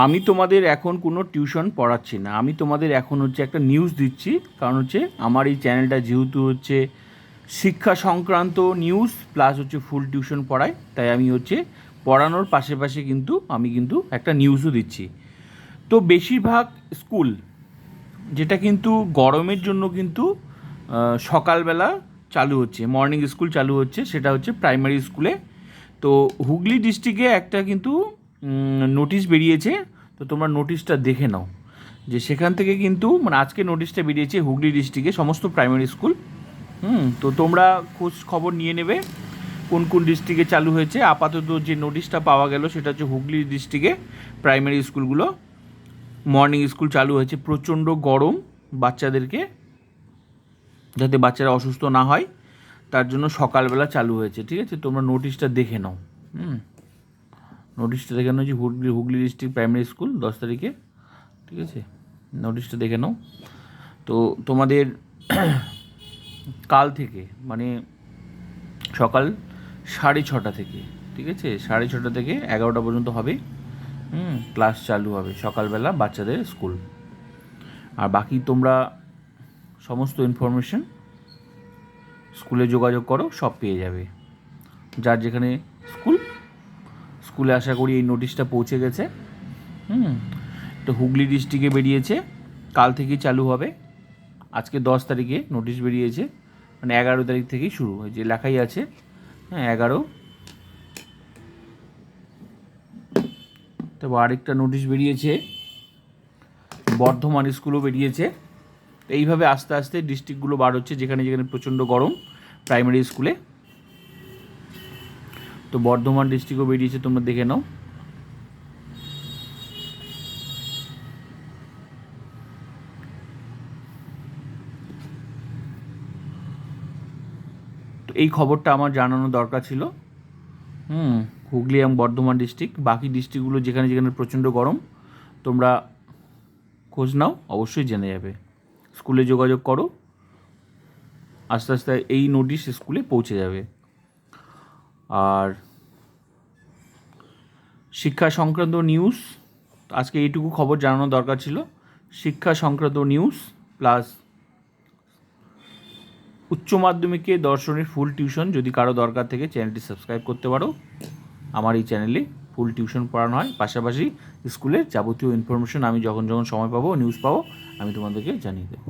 আমি তোমাদের এখন কোনো টিউশন পড়াচ্ছি না। আমি তোমাদের এখন হচ্ছে একটা নিউজ দিচ্ছি। কারণ হচ্ছে আমার এই চ্যানেলটা যেহেতু হচ্ছে শিক্ষা সংক্রান্ত নিউজ প্লাস হচ্ছে ফুল টিউশন পড়াই তাই আমি হচ্ছে পড়ানোর পাশে পাশে কিন্তু আমি কিন্তু একটা নিউজও দিচ্ছি। তো বেশিরভাগ স্কুল যেটা কিন্তু গরমের জন্য কিন্তু সকালবেলা চালু হচ্ছে মর্নিং স্কুল চালু হচ্ছে, সেটা হচ্ছে প্রাইমারি স্কুলে তো হুগলি ডিস্ট্রিক্টে একটা কিন্তু নোটিশ বেরিয়েছে, তো তোমরা নোটিশটা দেখে নাও। যে সেখান থেকে কিন্তু মানে আজকে নোটিশটা বেরিয়েছে হুগলি ডিস্ট্রিক্টে সমস্ত প্রাইমারি স্কুল হুম, তো তোমরা খোঁজ খবর নিয়ে নেবে কোন কোন ডিস্ট্রিক্টে চালু হয়েছে। আপাতত যে নোটিশটা পাওয়া গেল, সেটা হচ্ছে হুগলি ডিস্ট্রিক্টে প্রাইমারি স্কুলগুলো মর্নিং স্কুল চালু হয়েছে, প্রচণ্ড গরম বাচ্চাদেরকে, যাতে বাচ্চারা অসুস্থ না হয়। তার জন্য সকালবেলা চালু হয়েছে, ঠিক আছে? তোমরা নোটিশটা দেখে নাও। হুম। নোটিশটা দেখে নাও যে Hooghly Hooghly district primary school দশ তারিখে, ঠিক আছে? নোটিশটা দেখে নাও। তো তোমাদের কাল থেকে মানে সকাল সাড়ে ছটা থেকে, ঠিক আছে? সাড়ে ছটা থেকে এগারোটা পর্যন্ত হবে। হুম ক্লাস চালু হবে সকালবেলা বাচ্চাদের স্কুল আর বাকি তোমরা সমস্ত ইনফরমেশন স্কুলে যোগাযোগ করো, সব পেয়ে যাবে। যার যেখানে স্কুল স্কুলে আশা করি এই নোটিশটা পৌঁছে গেছে। হুম, তো হুগলি ডিস্ট্রিক্টে বেরিয়েছে। কাল থেকেই চালু হবে। আজকে দশ তারিখে নোটিশ বেরিয়েছে। মানে এগারো তারিখ থেকেই শুরু হয়, যে লেখাই আছে। হ্যাঁ এগারো। তারপর আরেকটা নোটিশ বেরিয়েছে। বর্ধমান স্কুলও বেরিয়েছে। এইভাবে আস্তে আস্তে ডিস্ট্রিক্টগুলো বার হচ্ছে, যেখানে যেখানে প্রচণ্ড গরম প্রাইমারি স্কুলে তো বর্ধমান ডিস্ট্রিক্টও বেরিয়েছে, তোমরা দেখে নাও। তো এই খবরটা আমার জানানো দরকার ছিল। হুম, হুগলি এবং বর্ধমান ডিস্ট্রিক্ট, বাকি ডিস্ট্রিক্টগুলো যেখানে যেখানে প্রচণ্ড গরম, তোমরা খোঁজ নাও, অবশ্যই জেনে যাবে। স্কুলে যোগাযোগ করো, আস্তে আস্তে এই নোটিশ স্কুলে পৌঁছে যাবে। আর শিক্ষা সংক্রান্ত নিউজ আজকে এইটুকু খবর জানানো দরকার ছিল। শিক্ষা সংক্রান্ত নিউজ প্লাস উচ্চ মাধ্যমিকে দর্শনের ফুল টিউশন যদি কারও দরকার থেকে চ্যানেলটি সাবস্ক্রাইব করতে পারো। আমার এই চ্যানেলে ফুল টিউশন পড়ানো হয়। পাশাপাশি স্কুলের যাবতীয় ইনফরমেশন আমি যখন যখন সময় পাবো নিউজ পাবো, আমি তোমাদেরকে জানিয়ে দেবো।